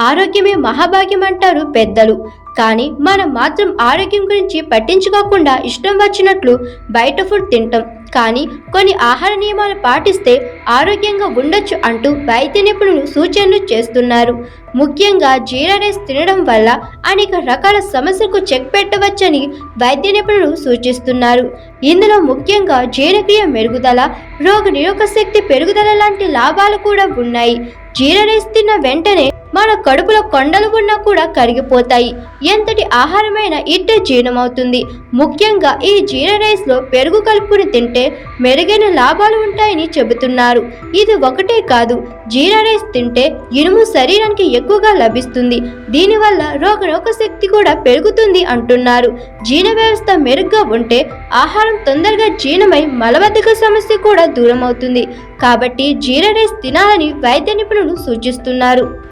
ఆరోగ్యమే మహాభాగ్యం అంటారు పెద్దలు. కానీ మనం మాత్రం ఆరోగ్యం గురించి పట్టించుకోకుండా ఇష్టం వచ్చినట్లు బయట ఫుడ్ తింటాం. కానీ కొన్ని ఆహార నియమాలు పాటిస్తే ఆరోగ్యంగా ఉండొచ్చు అంటూ వైద్య నిపుణులు సూచనలు చేస్తున్నారు. ముఖ్యంగా జీరా రైస్ తినడం వల్ల అనేక రకాల సమస్యలకు చెక్ పెట్టవచ్చని వైద్య నిపుణులు సూచిస్తున్నారు. ఇందులో ముఖ్యంగా జీర్ణక్రియ మెరుగుదల రోగ నిరోధక శక్తి పెరుగుదల లాంటి లాభాలు కూడా ఉన్నాయి. జీరా రైస్ తిన్న వెంటనే మన కడుపులో కొండలు ఉన్నా కూడా కరిగిపోతాయి. ఎంతటి ఆహారమైన ఇట్టే జీర్ణమవుతుంది? ముఖ్యంగా ఈ జీర రైస్లో పెరుగు కలుపుకుని తింటే మెరుగైన లాభాలు ఉంటాయని చెబుతున్నారు. ఇది ఒకటే కాదు జీరా రైస్ తింటే ఇనుము శరీరానికి ఎక్కువగా లభిస్తుంది. దీనివల్ల రోగ శక్తి కూడా పెరుగుతుంది అంటున్నారు. జీర్ణ వ్యవస్థ మెరుగ్గా ఉంటే ఆహారం తొందరగా జీర్ణమై మలబద్ధక సమస్య కూడా దూరం అవుతుంది కాబట్టి జీరా రైస్ తినాలని వైద్య నిపుణులు సూచిస్తున్నారు.